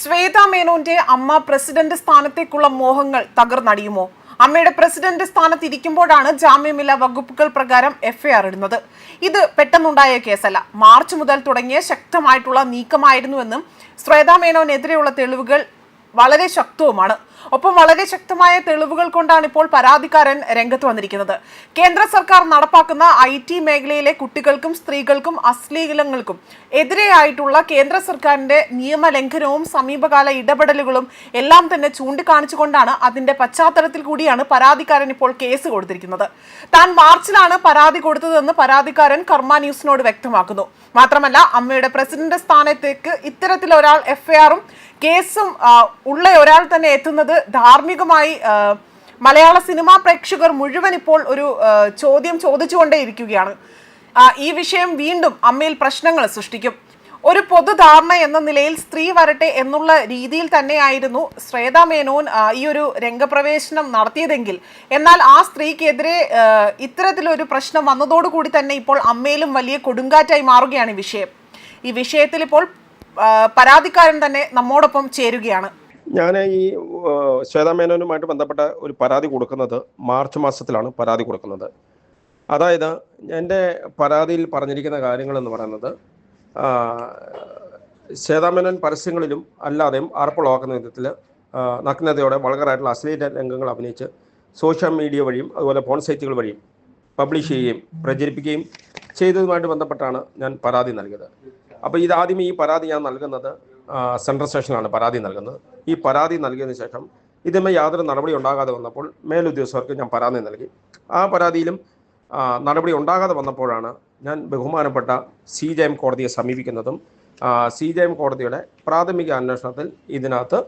ശ്വേത മേനോന്റെ അമ്മ പ്രസിഡന്റ് സ്ഥാനത്തേക്കുള്ള മോഹങ്ങൾ തകർന്നടിയുമോ? അമ്മയുടെ പ്രസിഡന്റ് സ്ഥാനത്ത് ഇരിക്കുമ്പോഴാണ് ജാമ്യമില്ല വകുപ്പുകൾ പ്രകാരം എഫ്ഐആർ ഇടുന്നത്. ഇത് പെട്ടെന്നുണ്ടായ കേസല്ല. മാർച്ച് മുതൽ തുടങ്ങിയ ശക്തമായിട്ടുള്ള നീക്കമായിരുന്നുവെന്നും ശ്വേതാ മേനോനെതിരെയുള്ള തെളിവുകൾ വളരെ ശക്തവുമാണ്. ഒപ്പം വളരെ ശക്തമായ തെളിവുകൾ കൊണ്ടാണ് ഇപ്പോൾ പരാതിക്കാരൻ രംഗത്ത് വന്നിരിക്കുന്നത്. കേന്ദ്ര സർക്കാർ നടപ്പാക്കുന്ന ഐ ടി മേഖലയിലെ കുട്ടികൾക്കും സ്ത്രീകൾക്കും അശ്ലീലങ്ങൾക്കും എതിരെയായിട്ടുള്ള കേന്ദ്ര സർക്കാരിന്റെ നിയമലംഘനവും സമീപകാല ഇടപെടലുകളും എല്ലാം തന്നെ ചൂണ്ടിക്കാണിച്ചുകൊണ്ടാണ് അതിന്റെ പശ്ചാത്തലത്തിൽ കൂടിയാണ് പരാതിക്കാരൻ ഇപ്പോൾ കേസ് കൊടുത്തിരിക്കുന്നത്. താൻ മാർച്ചിലാണ് പരാതി കൊടുത്തതെന്ന് പരാതിക്കാരൻ കർമ്മ ന്യൂസിനോട് വ്യക്തമാക്കുന്നു. മാത്രമല്ല അമ്മയുടെ പ്രസിഡന്റ് സ്ഥാനത്തേക്ക് ഇത്തരത്തിലൊരാൾ എഫ്ഐആറും കേസും ഉള്ള ഒരാൾ തന്നെ എത്തുന്നത് ധാർമ്മികമായി മലയാള സിനിമാ പ്രേക്ഷകർ മുഴുവൻ ഇപ്പോൾ ഒരു ചോദ്യം ചോദിച്ചുകൊണ്ടേയിരിക്കുകയാണ് ഈ വിഷയം വീണ്ടും അമ്മയിൽ പ്രശ്നങ്ങൾ സൃഷ്ടിക്കും. ഒരു പൊതുധാരണ എന്ന നിലയിൽ സ്ത്രീ വരട്ടെ എന്നുള്ള രീതിയിൽ തന്നെയായിരുന്നു ശ്വേത മേനോൻ ഈ ഒരു രംഗപ്രവേശനം നടത്തിയതെങ്കിൽ. എന്നാൽ ആ സ്ത്രീക്കെതിരെ ഇത്തരത്തിലൊരു പ്രശ്നം വന്നതോടുകൂടി തന്നെ ഇപ്പോൾ അമ്മയിലും വലിയ കൊടുങ്കാറ്റായി മാറുകയാണ് ഈ വിഷയം. ഈ വിഷയത്തിൽ ഇപ്പോൾ പരാതിക്കാരൻ തന്നെ നമ്മോടൊപ്പം ചേരുകയാണ്. ഞാൻ ഈ ശ്വേതാ മേനോനുമായിട്ട് ബന്ധപ്പെട്ട ഒരു പരാതി കൊടുക്കുന്നത് മാർച്ച് മാസത്തിലാണ് പരാതി കൊടുക്കുന്നത്. അതായത് എന്റെ പരാതിയിൽ പറഞ്ഞിരിക്കുന്ന കാര്യങ്ങൾ എന്ന് പറയുന്നത് ശ്വേതാമേനോൻ ശ്വേതാ മേനോൻ പരസ്യങ്ങളിലും അല്ലാതെയും ആർപ്പുളവാക്കുന്ന വിധത്തിൽ നഗ്നതയോടെ വളരെയായിട്ടുള്ള അശ്ലീല രംഗങ്ങൾ അഭിനയിച്ച് സോഷ്യൽ മീഡിയ വഴിയും അതുപോലെ ഫോൺ സൈറ്റുകൾ വഴിയും പബ്ലിഷ് ചെയ്യുകയും പ്രചരിപ്പിക്കുകയും ചെയ്തതുമായിട്ട് ബന്ധപ്പെട്ടാണ് ഞാൻ പരാതി നൽകിയത്. അപ്പോൾ ഇതാദ്യം ഈ പരാതി ഞാൻ നൽകുന്നത് സെൻട്രൽ സ്റ്റേഷനിലാണ് പരാതി നൽകുന്നത്. ഈ പരാതി നൽകിയതിനു ശേഷം ഇതുമായി യാതൊരു നടപടി ഉണ്ടാകാതെ വന്നപ്പോൾ മേലുദ്യോഗസ്ഥർക്ക് ഞാൻ പരാതി നൽകി. ആ പരാതിയിലും നടപടി ഉണ്ടാകാതെ വന്നപ്പോഴാണ് ഞാൻ ബഹുമാനപ്പെട്ട സി ജെ എം കോടതിയെ സമീപിക്കുന്നതും സി ജെ എം കോടതിയുടെ പ്രാഥമിക അന്വേഷണത്തിൽ ഇതിനകത്ത്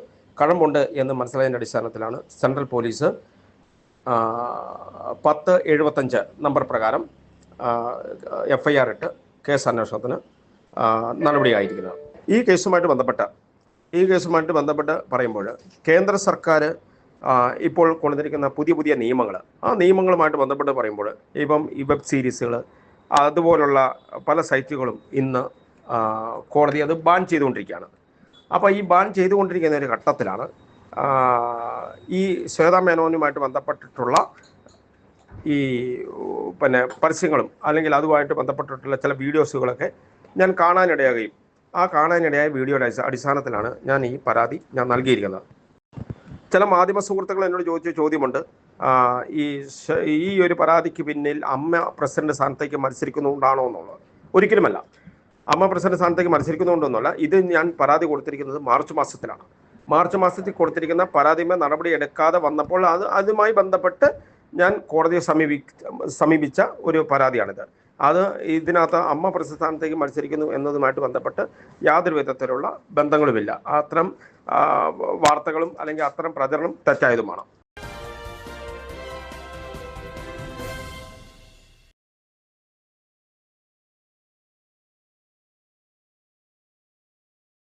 കഴമ്പുണ്ട് എന്ന് മനസ്സിലായതിന്റെ അടിസ്ഥാനത്തിലാണ് സെൻട്രൽ പോലീസ് പത്ത് എഴുപത്തഞ്ച് നമ്പർ പ്രകാരം എഫ് ഐ ആർ ഇട്ട് കേസ് അന്വേഷണത്തിന് നടപടിയായിരിക്കുന്നത്. ഈ കേസുമായിട്ട് ബന്ധപ്പെട്ട ഈ കേസുമായിട്ട് ബന്ധപ്പെട്ട് പറയുമ്പോൾ കേന്ദ്ര സർക്കാർ ഇപ്പോൾ കൊണ്ടുവന്നിരിക്കുന്ന പുതിയ പുതിയ നിയമങ്ങൾ ആ നിയമങ്ങളുമായിട്ട് ബന്ധപ്പെട്ട് പറയുമ്പോൾ ഇപ്പം ഈ വെബ് സീരീസുകൾ അതുപോലുള്ള പല സൈറ്റുകളും ഇന്ന് കോടതി അത് ബാൻ ചെയ്തുകൊണ്ടിരിക്കുകയാണ്. അപ്പോൾ ഈ ബാൻ ചെയ്തുകൊണ്ടിരിക്കുന്ന ഒരു ഘട്ടത്തിലാണ് ഈ ശ്വേതാ മേനോനുമായിട്ട് ബന്ധപ്പെട്ടിട്ടുള്ള ഈ പിന്നെ പരസ്യങ്ങളും അല്ലെങ്കിൽ അതുമായിട്ട് ബന്ധപ്പെട്ടിട്ടുള്ള ചില വീഡിയോസുകളൊക്കെ ഞാൻ കാണാനിടയാകുകയും ആ കാണാനിടയായ വീഡിയോയുടെ അടിസ്ഥ- അടിസ്ഥാനത്തിലാണ് ഞാൻ ഈ പരാതി ഞാൻ നൽകിയിരിക്കുന്നത്. ചില മാധ്യമ സുഹൃത്തുക്കൾ എന്നോട് ചോദിച്ച ചോദ്യമുണ്ട്. ഈ ഈ ഒരു പരാതിക്ക് പിന്നിൽ അമ്മ പ്രസിഡന്റ് സ്ഥാനത്തേക്ക് മത്സരിക്കുന്നുകൊണ്ടാണോ എന്നുള്ളത്. ഒരിക്കലുമല്ല. അമ്മ പ്രസിഡന്റ് സ്ഥാനത്തേക്ക് മത്സരിക്കുന്നുണ്ടെന്നല്ല ഇത് ഞാൻ പരാതി കൊടുത്തിരിക്കുന്നത് മാർച്ച് മാസത്തിലാണ്. മാർച്ച് മാസത്തിൽ കൊടുത്തിരിക്കുന്ന പരാതിമേ നടപടി എടുക്കാതെ വന്നപ്പോൾ അത് അതുമായി ബന്ധപ്പെട്ട് ഞാൻ കോടതിയെ സമീപി സമീപിച്ച ഒരു പരാതിയാണിത്. അത് ഇതിനകത്ത് അമ്മ പ്രസ്ഥാനത്തേക്ക് മത്സരിക്കുന്നു എന്നതുമായിട്ട് ബന്ധപ്പെട്ട് യാതൊരു വിധത്തിലുള്ള ബന്ധങ്ങളുമില്ല. അത്തരം വാർത്തകളും അല്ലെങ്കിൽ അത്തരം പ്രചരണം തെറ്റായതുമാണ്.